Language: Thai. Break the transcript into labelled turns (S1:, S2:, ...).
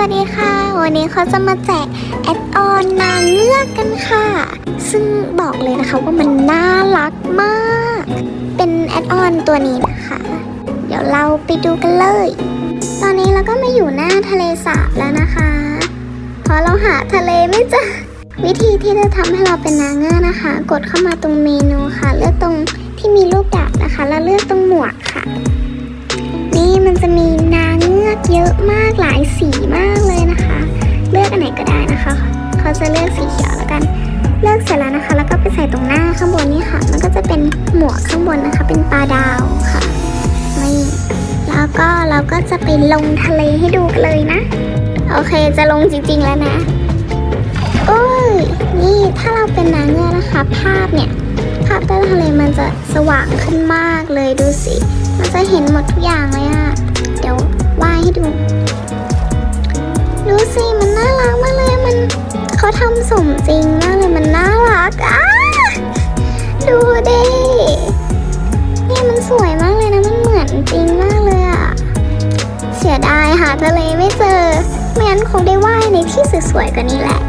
S1: วัสดีค่ะ วันนี้เขาจะมาแจกแอดออนนางเงือกกันค่ะ ซึ่งบอกเลยนะคะว่ามันน่ารักมาก เป็นแอดออนตัวนี้นะคะ เดี๋ยวเราไปดูกันเลย ตอนนี้เราก็มาอยู่หน้าทะเลสาบแล้วนะคะ เพราะเราหาทะเลไม่เจอ วิธีที่จะทำให้เราเป็นนางเงือกนะคะ กดเข้ามาตรงเมนูค่ะ เลือกตรงที่มีรูปดาบนะคะ แล้วเลือกตรงหมวกค่ะ นี่มันจะมีนางเงือกเยอะมากหลายสี จะเลือกสีเขียวแล้วกัน เลือกเสร็จแล้วนะคะ แล้วก็ไปใส่ตรงหน้าข้างบนนี่ค่ะ มันก็จะเป็นหมวกข้างบนนะคะ เป็นปลาดาวค่ะนี่แล้วก็เราก็จะไปลงทะเลให้ดูกันเลยนะ โอเคจะลงจริงๆแล้วนะโอ้ยนี่ถ้าเราเป็นนางเงือกนะคะ ภาพเนี่ย ภาพใต้ทะเลมันจะสว่างขึ้นมากเลยดูสิ มันจะเห็นหมดทุกอย่างเลยอะเดี๋ยว เขาทำสมจริงมากเลยมันน่ารักอะดูดิเนี่ยมันสวยมากเลยนะมันเหมือนจริงมากเลยอะเสียดายหาทะเลไม่เจอไม่งั้นคงได้ว่ายในที่สวยๆกว่านี้แหละ